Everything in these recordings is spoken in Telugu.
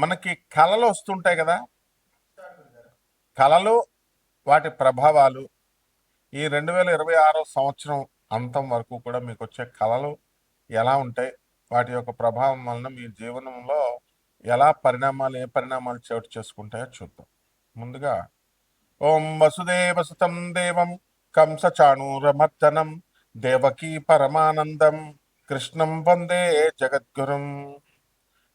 మనకి కళలు వస్తుంటాయి కదా. కళలు వాటి ప్రభావాలు ఈ రెండు వేల ఇరవై ఆరో సంవత్సరం అంతం వరకు కూడా మీకు వచ్చే కళలు ఎలా ఉంటాయి? వాటి యొక్క ప్రభావం వలన మీ జీవనంలో ఎలా పరిణామాలు ఏ పరిణామాలు చోటు చేసుకుంటాయో చూద్దాం. ముందుగా ఓం వసుదేవ సుతం దేవం కంస చాణూరమర్దనం దేవకీ పరమానందం కృష్ణం వందే జగద్గురుం.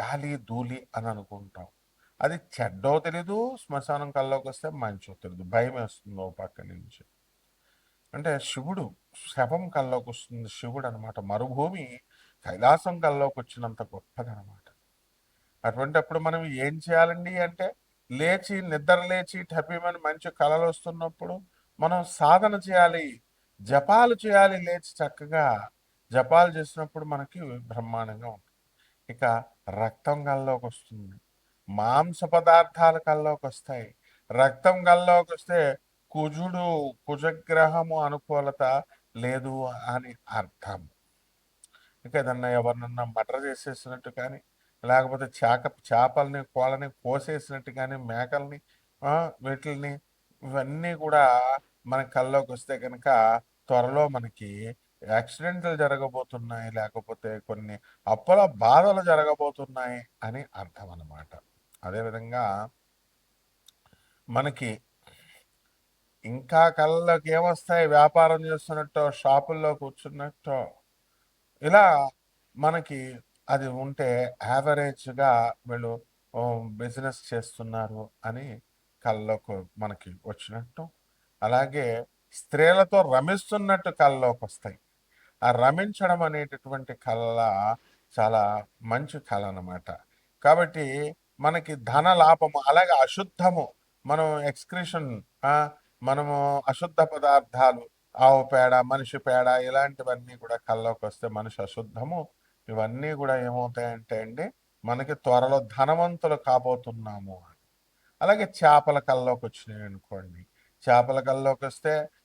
గాలి ధూళి అని అనుకుంటాం. అది చెడ్డో తెలీదు శ్మశానం కల్లోకి వస్తే మంచో తెలీదు భయం వేస్తుంది ఓ పక్క నుంచి. అంటే శివుడు శవం కల్లోకి వస్తుంది శివుడు అనమాట మరుభూమి కైలాసం కల్లోకి వచ్చినంత గొప్పదనమాట. అటువంటిప్పుడు మనం ఏం చేయాలండి అంటే లేచి నిద్ర లేచి టపీమని మంచి కళలు వస్తున్నప్పుడు మనం సాధన చేయాలి జపాలు చేయాలి లేచి చక్కగా. జపాలు చేసినప్పుడు మనకి బ్రహ్మాండంగా ఉంటుంది. ఇక రక్తం కల్లోకి వస్తుంది. మాంస పదార్థాలు కల్లోకి వస్తాయి. రక్తం కల్లోకి వస్తే కుజుడు కుజగ్రహము అనుకూలత లేదు అని అర్థం. ఇంకా ఏదన్నా ఎవరినన్నా మటర్ చేసేసినట్టు కానీ లేకపోతే చేక చేపల్ని కోళ్ళని కోసేసినట్టు కానీ మేకల్ని వీటిల్ని ఇవన్నీ కూడా మన కల్లోకి వస్తే కనుక త్వరలో మనకి యాక్సిడెంట్లు జరగబోతున్నాయి లేకపోతే కొన్ని అప్పుల బాధలు జరగబోతున్నాయి అని అర్థం అన్నమాట. అదేవిధంగా మనకి ఇంకా కళ్ళకి ఏమొస్తాయి? వ్యాపారం చేస్తున్నట్టో షాపుల్లో కూర్చున్నట్టో ఇలా మనకి అది ఉంటే యావరేజ్గా వీళ్ళు బిజినెస్ చేస్తున్నారు అని కళ్ళలోకి మనకి వచ్చినట్టు. అలాగే స్త్రీలతో రమిస్తున్నట్టు కళ్ళలోకి వస్తాయి ఆ రమించడం అనేటటువంటి కళ చాలా మంచి కళ అనమాట కాబట్టి మనకి ధన లాభము అలాగే అశుద్ధము. మనం ఎక్స్క్రిషన్ మనము అశుద్ధ పదార్థాలు ఆవు పేడ మనిషి పేడ ఇలాంటివన్నీ కూడా కళ్ళలోకి వస్తే మనిషి అశుద్ధము. ఇవన్నీ కూడా ఏమవుతాయంటే అండి మనకి త్వరలో ధనవంతులు కాబోతున్నాము అలాగే చేపల కళ్ళలోకి వచ్చినాయి అనుకోండి చేపల కళ్ళలోకి వస్తే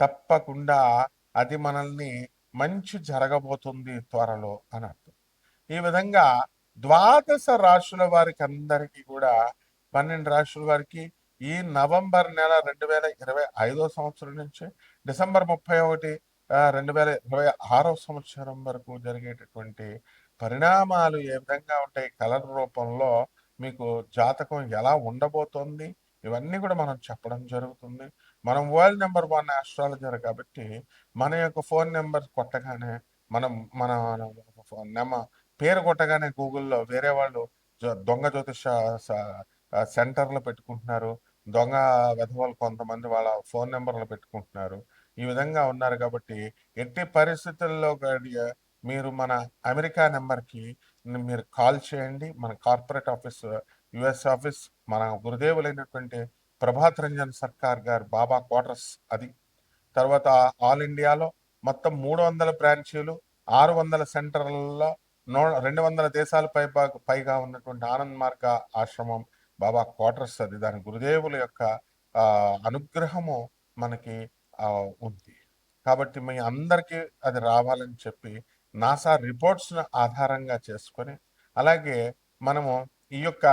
తప్పకుండా అది మనల్ని మంచి జరగబోతుంది త్వరలో అని అర్థం. ఈ విధంగా ద్వాదశ రాశుల వారికి అందరికీ కూడా పన్నెండు రాశుల వారికి ఈ నవంబర్ నెల రెండు వేల ఇరవై ఐదో సంవత్సరం నుంచి డిసెంబర్ ముప్పై ఒకటి రెండు వేల ఇరవై ఆరో సంవత్సరం వరకు జరిగేటటువంటి పరిణామాలు ఏ విధంగా ఉంటాయి కలర్ రూపంలో మీకు జాతకం ఎలా ఉండబోతోంది ఇవన్నీ కూడా మనం చెప్పడం జరుగుతుంది. మనం వరల్డ్ నెంబర్ వన్ ఆస్ట్రాలజర్ కాబట్టి మన యొక్క ఫోన్ నెంబర్ కొట్టగానే మనం మన నెమ పేరు కొట్టగానే గూగుల్లో వేరే వాళ్ళు దొంగ జ్యోతిష సెంటర్లు పెట్టుకుంటున్నారు. దొంగ వెధవలు కొంతమంది వాళ్ళ ఫోన్ నెంబర్లు పెట్టుకుంటున్నారు. ఈ విధంగా ఉన్నారు కాబట్టి ఎట్టి పరిస్థితుల్లో మీరు మన అమెరికా నెంబర్కి మీరు కాల్ చేయండి. మన కార్పొరేట్ ఆఫీస్ యుఎస్ ఆఫీస్ మన గురుదేవులైనటువంటి ప్రభాత్ రంజన్ సర్కార్ గారు బాబా క్వార్టర్స్ అది. తర్వాత ఆల్ ఇండియాలో మొత్తం మూడు వందల బ్రాంచీలు ఆరు వందల సెంటర్లలో నో రెండు వందల దేశాల పై పైగా ఉన్నటువంటి ఆనంద్ మార్గ ఆశ్రమం బాబా క్వార్టర్స్ అది. దాని గురుదేవుల యొక్క అనుగ్రహము మనకి ఉంది. కాబట్టి మీ అందరికీ అది రావాలని చెప్పి నాసా రిపోర్ట్స్ ఆధారంగా చేసుకొని అలాగే మనము ఈ యొక్క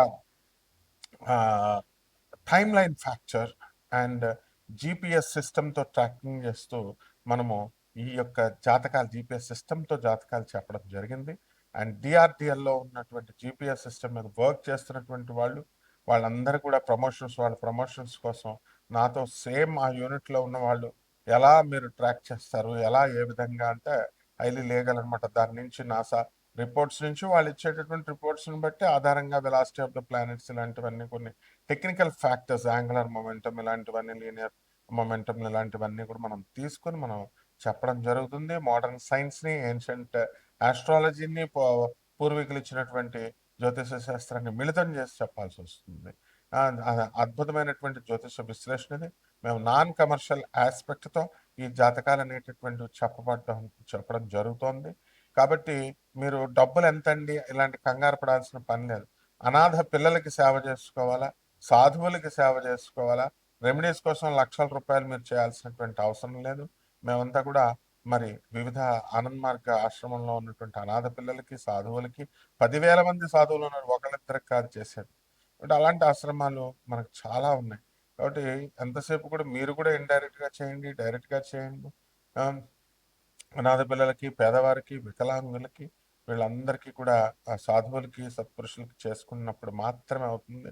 time line feature and GPS సిస్టమ్తో ట్రాకింగ్ చేస్తూ మనము ఈ యొక్క జాతకాలు జిపిఎస్ సిస్టమ్తో జాతకాలు చెప్పడం జరిగింది. అండ్ డిఆర్డిఎల్లో ఉన్నటువంటి జిపిఎస్ సిస్టమ్ మీద వర్క్ చేస్తున్నటువంటి వాళ్ళు వాళ్ళందరూ కూడా ప్రమోషన్స్ వాళ్ళ ప్రమోషన్స్ కోసం నాతో సేమ్ ఆ యూనిట్లో ఉన్న వాళ్ళు ఎలా మీరు ట్రాక్ చేస్తారు? ఎలా ఏ విధంగా అంటే హైలీ లీగల్ అనమాట దాని నుంచి నాసా రిపోర్ట్స్ నుంచి వాళ్ళు ఇచ్చేటటువంటి రిపోర్ట్స్ని బట్టి ఆధారంగా వెలాసిటీ ఆఫ్ ద ప్లానెట్స్ ఇలాంటివన్నీ కొన్ని టెక్నికల్ ఫ్యాక్టర్స్ యాంగులర్ మొమెంటం ఇలాంటివన్నీ లీనియర్ మొమెంటం ఇలాంటివన్నీ కూడా మనం తీసుకొని మనం చెప్పడం జరుగుతుంది. మోడర్న్ సైన్స్ని ఏన్షియంట్ ఆస్ట్రాలజీని పూర్వీకులు ఇచ్చినటువంటి జ్యోతిష శాస్త్రాన్ని మిళితం చేసి చెప్పాల్సి వస్తుంది. అద్భుతమైనటువంటి జ్యోతిష విశ్లేషణని మేము నాన్ కమర్షియల్ ఆస్పెక్ట్తో ఈ జాతకాలు అనేటటువంటి చెప్పబడడం చెప్పడం జరుగుతోంది. కాబట్టి మీరు డబ్బులు ఎంతండి? ఇలాంటి కంగారు పడాల్సిన పని లేదు. అనాథ పిల్లలకి సేవ చేసుకోవాలా? సాధువులకి సేవ చేసుకోవాలా? రెమెడీస్ కోసం లక్షల రూపాయలు మీరు చేయాల్సినటువంటి అవసరం లేదు. మేమంతా కూడా మరి వివిధ ఆనంద్ మార్గ ఆశ్రమంలో ఉన్నటువంటి అనాథ పిల్లలకి సాధువులకి పదివేల మంది సాధువులు ఉన్నారు. ఒకళ్ళిద్దరు కాదు చేసేది. కాబట్టి అలాంటి ఆశ్రమాలు మనకు చాలా ఉన్నాయి. కాబట్టి ఎంతసేపు కూడా మీరు కూడా ఇండైరెక్ట్గా చేయండి డైరెక్ట్గా చేయండి. అనాథ పిల్లలకి పేదవారికి వికలాంగులకి వీళ్ళందరికీ కూడా ఆ సాధువులకి సత్పురుషులకి చేసుకున్నప్పుడు మాత్రమే అవుతుంది.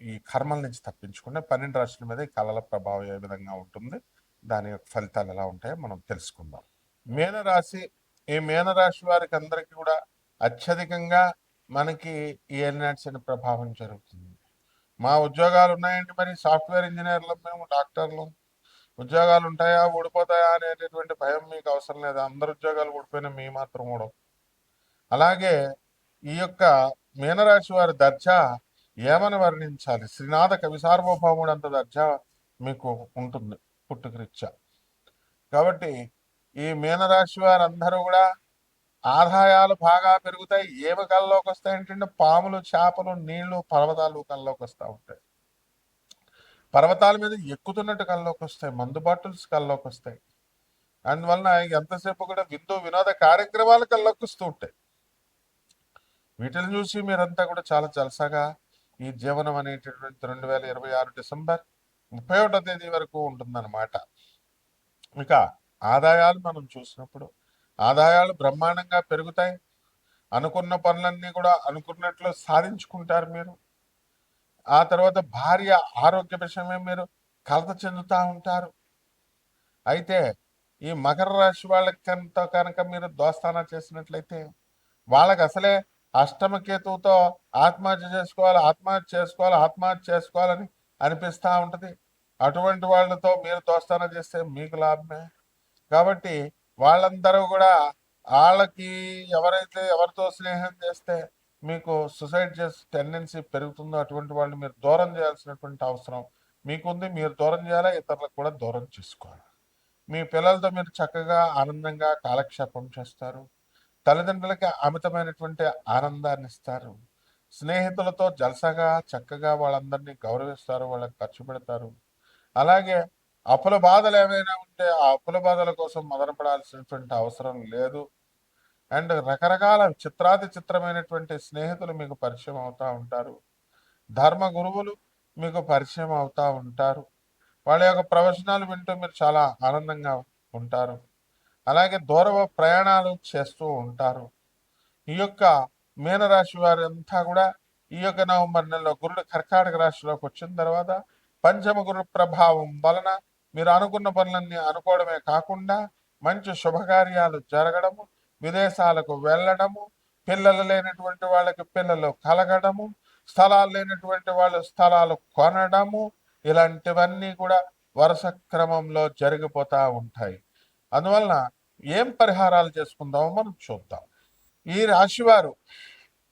ఈ కర్మల నుంచి తప్పించుకుంటే పన్నెండు రాశుల మీద ఈ కళల ప్రభావం ఏ విధంగా ఉంటుంది దాని యొక్క ఫలితాలు ఎలా ఉంటాయో మనం తెలుసుకుందాం. మీనరాశి ఈ మీనరాశి వారికి అందరికీ కూడా అత్యధికంగా మనకి ఈ ఎల్నాట్స్ ప్రభావం జరుగుతుంది. మా ఉద్యోగాలు ఉన్నాయండి మరి సాఫ్ట్వేర్ ఇంజనీర్లు మేము డాక్టర్లు. ఉద్యోగాలు ఉంటాయా ఊడిపోతాయా అనేటటువంటి భయం మీకు అవసరం లేదు. అందరు ఉద్యోగాలు ఊడిపోయినా మీ మాత్రం ఊడవు. అలాగే ఈ యొక్క మీనరాశి వారి దర్జా ఏమని వర్ణించాలి? శ్రీనాథ కవి సార్వభౌముడు అంత దర్జా మీకు ఉంటుంది పుట్టుకరీత్యా కాబట్టి ఈ మీనరాశి వారందరూ కూడా ఆదాయాలు బాగా పెరుగుతాయి. ఏమి కల్లోకి వస్తాయి ఏంటంటే పాములు చేపలు నీళ్ళు పర్వతాలు కల్లోకి వస్తూ ఉంటాయి. పర్వతాల మీద ఎక్కుతున్నట్టు కల్లోకి వస్తాయి మందు బాటిల్స్ కల్లోకి వస్తాయి. అందువలన ఎంతసేపు కూడా విందు వినోద కార్యక్రమాలు కల్లోకి వస్తూ ఉంటాయి. వీటిని చూసి మీరంతా కూడా చాలా జలసాగా ఈ జీవనం అనేటటువంటి రెండు వేల ఇరవై ఆరు డిసెంబర్ ముప్పై ఒకటో తేదీ వరకు ఉంటుందన్నమాట. ఇక ఆదాయాలు మనం చూసినప్పుడు ఆదాయాలు బ్రహ్మాండంగా పెరుగుతాయి. అనుకున్న పనులన్నీ కూడా అనుకున్నట్లు సాధించుకుంటారు మీరు. ఆ తర్వాత భార్య ఆరోగ్య విషయమే మీరు కలత చెందుతూ ఉంటారు. అయితే ఈ మకర రాశి వాళ్ళకి కనుక కనుక మీరు దోస్తానా చేసినట్లయితే వాళ్ళకి అసలే అష్టమకేతువుతో ఆత్మహత్య చేసుకోవాలి ఆత్మహత్య చేసుకోవాలి ఆత్మహత్య చేసుకోవాలని అనిపిస్తూ ఉంటుంది. అటువంటి వాళ్ళతో మీరు దోస్తాన చేస్తే మీకు లాభమే. కాబట్టి వాళ్ళందరూ కూడా వాళ్ళకి ఎవరైతే ఎవరితో స్నేహం చేస్తే మీకు సుసైడ్ చేసే టెండెన్సీ పెరుగుతుందో అటువంటి వాళ్ళు మీరు దూరం చేయాల్సినటువంటి అవసరం మీకుంది మీరు దూరం చేయాలా ఇతరులకు కూడా దూరం చేసుకోవాలి. మీ పిల్లలతో మీరు చక్కగా ఆనందంగా కాలక్షేపం చేస్తారు. తల్లిదండ్రులకి అమితమైనటువంటి ఆనందాన్ని ఇస్తారు స్నేహితులతో జలసగా చక్కగా వాళ్ళందరినీ గౌరవిస్తారు వాళ్ళకి ఖర్చు పెడతారు అలాగే అప్పుల బాధలు ఏమైనా ఉంటే ఆ అప్పుల బాధల కోసం మదనపడాల్సినటువంటి అవసరం లేదు. అండ్ రకరకాల చిత్రాతి చిత్రమైనటువంటి స్నేహితులు మీకు పరిచయం అవుతూ ఉంటారు. ధర్మ గురువులు మీకు పరిచయం అవుతూ ఉంటారు. వాళ్ళ యొక్క ప్రవచనాలు వింటూ మీరు చాలా ఆనందంగా ఉంటారు. అలాగే దూర ప్రయాణాలు చేస్తూ ఉంటారు. ఈ యొక్క మీనరాశి వారంతా కూడా ఈ యొక్క నవంబర్ నెలలో గురుడు కర్కాటక రాశిలోకి వచ్చిన తర్వాత పంచమ గురు ప్రభావం వలన మీరు అనుకున్న పనులన్నీ అనుకోవడమే కాకుండా మంచి శుభకార్యాలు జరగడము విదేశాలకు వెళ్ళడము పిల్లలు లేనటువంటి వాళ్ళకి పిల్లలు కలగడము స్థలాలు లేనటువంటి వాళ్ళు స్థలాలు కొనడము ఇలాంటివన్నీ కూడా వరుస క్రమంలో జరిగిపోతూ ఉంటాయి. అందువలన ఏం పరిహారాలు చేసుకుందామో మనం చూద్దాం. ఈ రాశివారు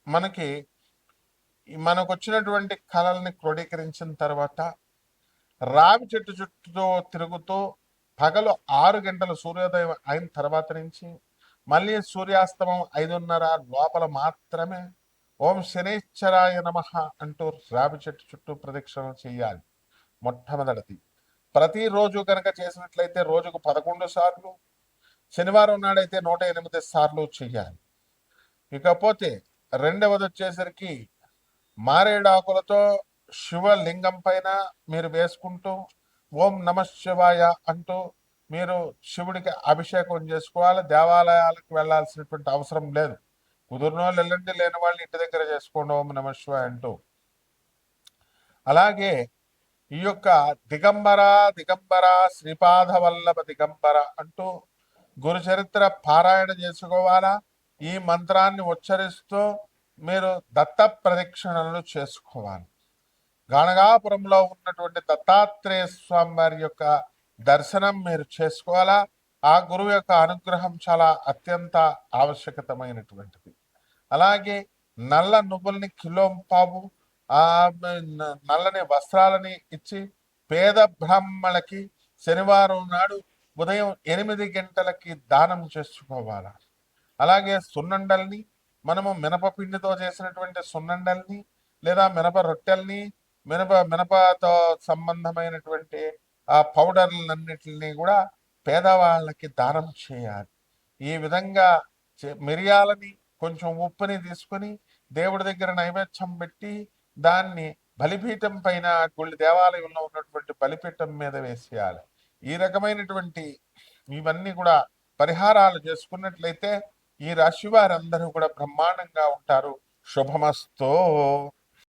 మనకి మనకు వచ్చినటువంటి కళల్ని క్రోడీకరించిన తర్వాత రావి చెట్టు చుట్టూ తిరుగుతూ పగలు ఆరు గంటల సూర్యోదయం అయిన తర్వాత నుంచి మళ్ళీ సూర్యాస్తమం ఐదున్నర లోపల మాత్రమే ఓం శనేశ్వరాయ నమ అంటూ రావి చెట్టు చుట్టూ ప్రదక్షిణ చేయాలి. మొట్టమొదటిది. ప్రతిరోజు కనుక చేసినట్లయితే రోజుకు పదకొండు సార్లు శనివారం నాడైతే నూట ఎనిమిది సార్లు చేయాలి. ఇకపోతే రెండవది వచ్చేసరికి మారేడాకులతో శివలింగం పైన మీరు వేసుకుంటూ ఓం నమ శివాయ అంటూ మీరు శివుడికి అభిషేకం చేసుకోవాలి దేవాలయాలకు వెళ్ళాల్సినటువంటి అవసరం లేదు. కుదిరిన వాళ్ళు వెళ్ళండి లేని వాళ్ళు ఇంటి దగ్గర చేసుకోండి ఓం నమ శివాయ అంటూ. అలాగే ఈ యొక్క దిగంబర దిగంబర శ్రీపాద వల్లభ దిగంబర అంటూ గురుచరిత్ర పారాయణ చేసుకోవాలా? ఈ మంత్రాన్ని ఉచ్చరిస్తూ మీరు దత్త ప్రదక్షిణలు చేసుకోవాలి. గాణగాపురంలో ఉన్నటువంటి దత్తాత్రేయ స్వామి వారి యొక్క దర్శనం మీరు చేసుకోవాలా? ఆ గురువు యొక్క అనుగ్రహం చాలా అత్యంత ఆవశ్యకతమైనటువంటిది. అలాగే నల్ల నువ్వుల్ని కిలో పావు ఆ నల్లని వస్త్రాలని ఇచ్చి పేద బ్రాహ్మణులకి శనివారం నాడు ఉదయం ఎనిమిది గంటలకి దానం చేసుకోవాలి? అలాగే సున్నండల్ని మనము మినప చేసినటువంటి సున్నండల్ని లేదా మినప రొట్టెల్ని మినప మినపతో సంబంధమైనటువంటి ఆ పౌడర్లన్నిటిని కూడా పేదవాళ్ళకి దానం చేయాలి. ఈ విధంగా మిరియాలని కొంచెం ఉప్పుని తీసుకొని దేవుడి దగ్గర నైవేద్యం పెట్టి దాన్ని బలిపీఠం పైన గుళ్ళు దేవాలయంలో ఉన్నటువంటి బలిపీఠం మీద వేసేయాలి. ఈ రకమైనటువంటి ఇవన్నీ కూడా పరిహారాలు చేసుకున్నట్లయితే ఈ రాశి వారందరూ కూడా బ్రహ్మాండంగా ఉంటారు. శుభమస్తో.